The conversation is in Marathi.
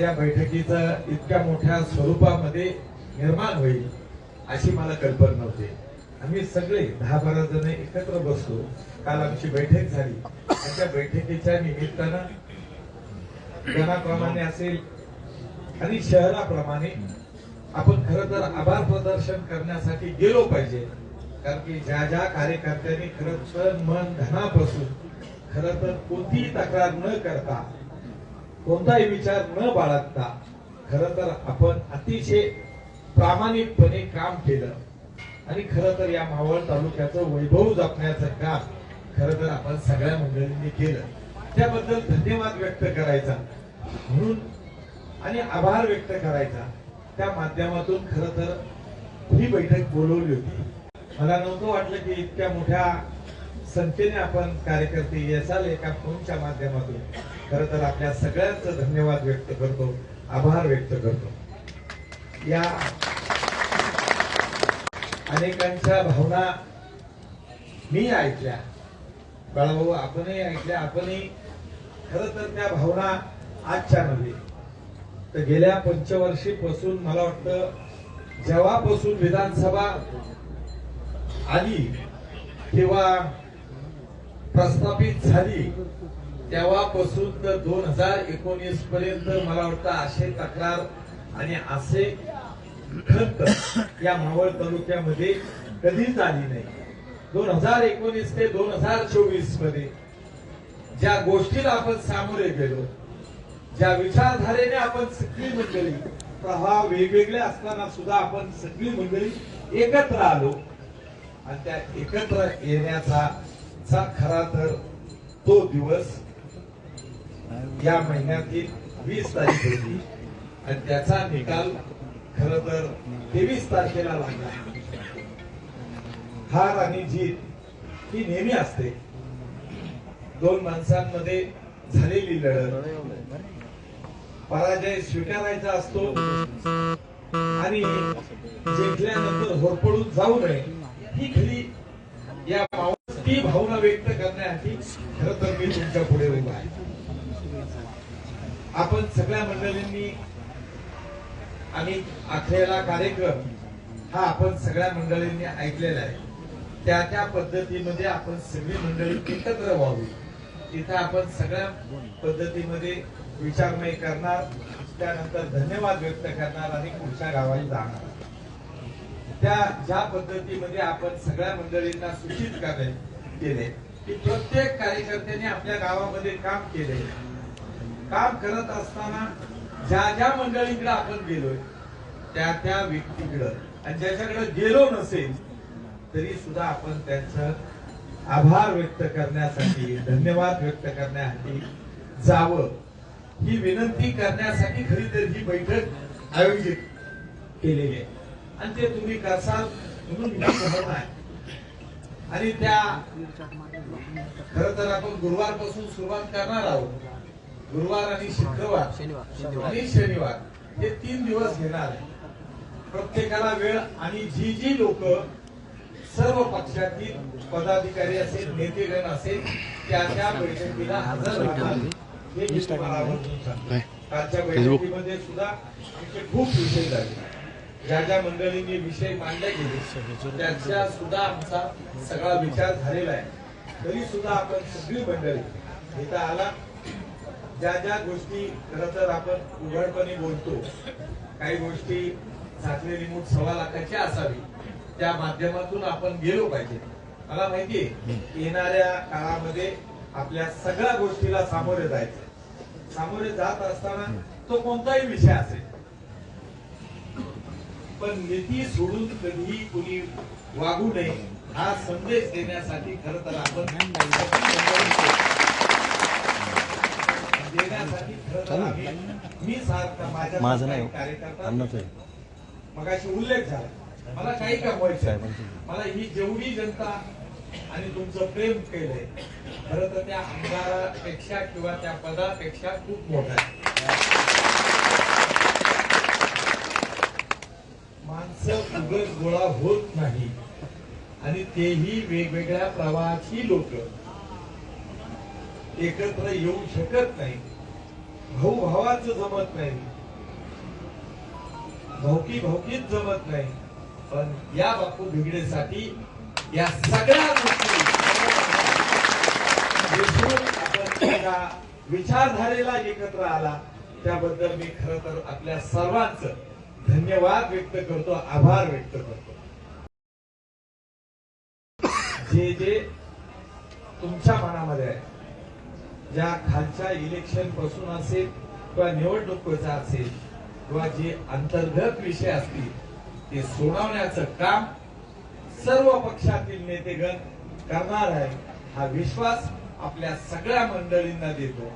आज या बैठकीचं इतक्या मोठ्या स्वरूपामध्ये निर्माण होईल अशी मला कल्पना नव्हती आम्ही सगळे दहा बारा जण एकत्र बसलो. काल आमची बैठक झाली. त्या बैठकीच्या निमित्तानं जनाप्रमाणे असेल आणि शहराप्रमाणे आपण खरं तर आभार प्रदर्शन करण्यासाठी गेलो पाहिजे. कारण की ज्या ज्या कार्यकर्त्यांनी खरं तन मन धनापासून खर तर कोणतीही तक्रार न करता कोणताही विचार न बाळगता खर तर आपण अतिशय प्रामाणिकपणे काम केलं. आणि खर तर या मावळ तालुक्याचं वैभव जपण्याचं काम खर तर आपण सगळ्या मंडळींनी केलं. त्याबद्दल धन्यवाद व्यक्त करायचा. म्हणून आणि आभार व्यक्त करायचा. त्या माध्यमातून खर तर ही बैठक बोलवली होती. मला नव्हतं वाटलं की इतक्या मोठ्या संख्येने आपण कार्यकर्ते येसाल एका फोनच्या माध्यमातून खरं तर आपल्या सगळ्यांचं धन्यवाद व्यक्त करतो आभार व्यक्त करतो. या अनेकांच्या भावना मी ऐकल्या. बाळाभाऊ आपणही ऐकल्या आपणही खर तर त्या भावना आजच्या नव्हे. तर गेल्या पंचवर्षीपासून मला वाटतं जेव्हापासून विधानसभा आली किंवा प्रस्थापित झाली तेव्हापासून तर दोन हजार एकोणीस पर्यंत मला वाटतं असे तक्रार आणि असे खंत या मावळ तालुक्यामध्ये कधीच आली नाही. दोन हजार एकोणीस ते दोन हजार चोवीसमध्ये ज्या गोष्टीला आपण सामोरे गेलो ज्या विचारधारेने आपण सगळी मंडळी प्रवाह वेगवेगळे असताना सुद्धा आपण सगळी मंडळी एकत्र आलो. आणि त्या एकत्र येण्याचा चा खरा तर तो दिवस या महिन्यातील वीस तारीख होती आणि त्याचा निकाल खर तर तेवीस तारखेला लागला हार आणि जीत ही नेहमी असते. दोन माणसांमध्ये झालेली लढत. पराजय स्वीकारायचा असतो. आणि जिंकल्यानंतर होरपडून जाऊ नये ही खरी या ती भावना व्यक्त करण्यासाठी खर तर मी तुमच्यापुढे उभा आहे. आपण सगळ्या मंडळींनी आणि आखलेला कार्यक्रम हा आपण सगळ्या मंडळींनी ऐकलेला आहे. त्या त्या पद्धतीमध्ये आपण सगळी मंडळी एकत्र व्हावी. तिथं आपण सगळ्या पद्धतीमध्ये विचारमय करणार त्यानंतर धन्यवाद व्यक्त करणार आणि पुढच्या गावाला जाणार. त्या ज्या पद्धतीमध्ये आपण सगळ्या मंडळींना सूचित करणे केले की प्रत्येक कार्यकर्त्याने आपल्या गावामध्ये काम केले. काम करत असताना ज्या ज्या मंडळींकडे आपण गेलोय त्या त्या व्यक्तीकडं आणि ज्याच्याकडे गेलो नसेल तरी सुद्धा आपण त्यांचं आभार व्यक्त करण्यासाठी धन्यवाद व्यक्त करण्यासाठी जावं. ही विनंती करण्यासाठी खरी तर ही बैठक आयोजित केलेली आहे. आणि ते तुम्ही करसाल म्हणून मी म्हणत आहे. आणि त्या खर तर आपण गुरुवारपासून सुरुवात करणार आहोत. गुरुवार आणि शुक्रवार आणि शनिवार. हे तीन दिवस घेणार आहे. प्रत्येकाला वेळ आणि जी जी लोक सर्व पक्षातील पदाधिकारी असेल नेतेगण असेल त्या त्या बैठकीला हजर राहणार हे मी तुम्हाला. कालच्या बैठकीमध्ये सुद्धा आमचे खूप विषय झाले. ज्या ज्या मंडळींनी विषय मांडले गेले त्याच्या सुद्धा आमचा सगळा विचार झालेला आहे. तरी सुद्धा आपण सगळी मंडळी इथं आला ज्या ज्या गोष्टी खर तर आपण उघडपणे बोलतो काही गोष्टी साचलेली मूठ सव्वा लाखाची असावी त्या माध्यमातून आपण गेलो पाहिजे. मला माहितीये येणाऱ्या काळामध्ये आपल्या सगळ्या गोष्टीला सामोरे जायचं सामोरे जात असताना तो कोणताही विषय असेल. पण नीती सोडून कधीही कुणी वागू नये हा संदेश देण्यासाठी खर तर आपण देण्यासाठी खरं तर आम्ही मी सारखा माझ्या माझं नाही हो. कार्यकर्ता अन्नाचं आहे. मगाशी उल्लेख झाला मला काही कमवायचं. मला ही जेवढी जनता आणि तुमचं प्रेम केलंय खरं तर त्या आमदारापेक्षा किंवा त्या पदापेक्षा खूप मोठा आहे माणसं उगत गोळा होत नाही आणि तेही वेगवेगळ्या प्रवाहाची लोक एकत्र येऊ शकत नाही. भाऊ भावाचं जमत नाही. भाऊकी भाऊकीच जमत नाही. पण या बापू भिगडेसाठी या सगळ्या गोष्टी आपण विचारधारेला एकत्र आला. त्याबद्दल मी खर तर आपल्या सर्वांच धन्यवाद व्यक्त करतो आभार व्यक्त करतो. जे जे तुमच्या मनामध्ये आहे. ज्या खालच्या इलेक्शनपासून असेल किंवा निवडणुकीचा असेल किंवा जे अंतर्गत विषय असतील ते सोडवण्याचं काम सर्व पक्षातील नेतेगण करणार आहे. हा विश्वास आपल्या सगळ्या मंडळींना देतो.